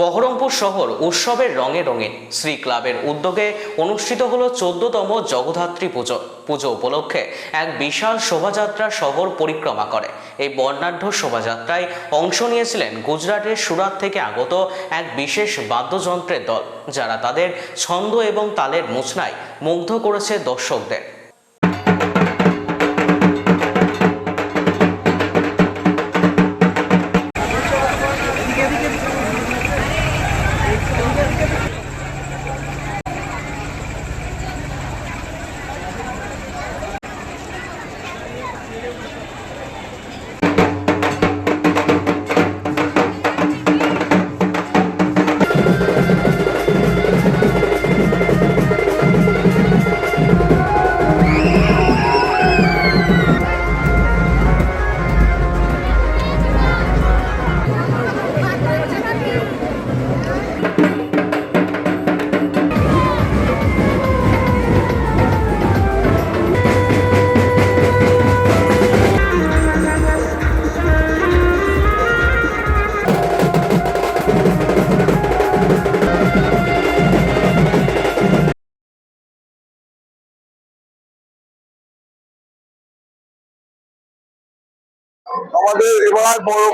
বহরমপুর শহর উৎসবের রঙে রঙিন শ্রী ক্লাবের উদ্যোগে অনুষ্ঠিত হলো চোদ্দতম জগদ্ধাত্রী পুজো পুজো উপলক্ষে এক বিশাল শোভাযাত্রা শহর পরিক্রমা করে। এই বর্ণাঢ্য শোভাযাত্রায় অংশ নিয়েছিলেন গুজরাটের সুরাত থেকে আগত এক বিশেষ বাদ্যযন্ত্রের দল, যারা তাদের ছন্দ এবং তালের মোচনায় মুগ্ধ করেছে দর্শকদের। আমাদের এবার বড়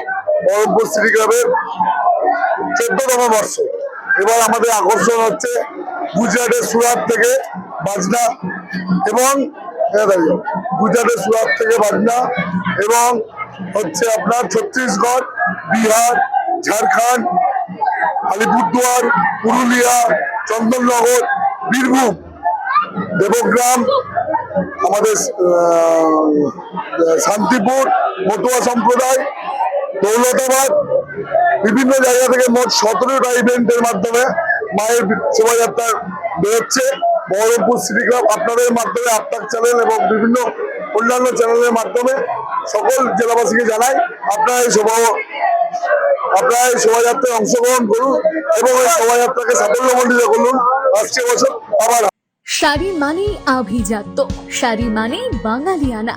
বহরমপুর সিটি ক্লাবের চোদ্দতম বর্ষ। এবার আমাদের আকর্ষণ হচ্ছে গুজরাটের সুরাত থেকে বাজনা এবং গুজরাটের সুরাত থেকে বাজনা এবং হচ্ছে আপনার ছত্তিশগড়, বিহার, ঝাড়খণ্ড, আলিপুরদুয়ার, পুরুলিয়া, চন্দননগর, বীরভূম, দেবগ্রাম, আমাদের শান্তিপুর মতুয়া সম্প্রদায়, দৌলতাবাদ, বিভিন্ন জায়গা থেকে মোট সতেরোটা ইভেন্টের মাধ্যমে মায়ের শোভাযাত্রা বেরোচ্ছে। বহরমপুর সিটি ক্লাব আপনাদের মাধ্যমে, আপনার চ্যানেল এবং বিভিন্ন অন্যান্য চ্যানেলের মাধ্যমে সকল জেলাবাসীকে জানাই আপনারা এই শোভা আপনারা এই শোভাযাত্রায় অংশগ্রহণ করুন এবং এই শোভাযাত্রাকে সাফল্যমণ্ডিত করুন। আসছে বছর আবার শাড়ি মানেই আভিজাত্য, শাড়ি মানেই বাঙালিয়ানা।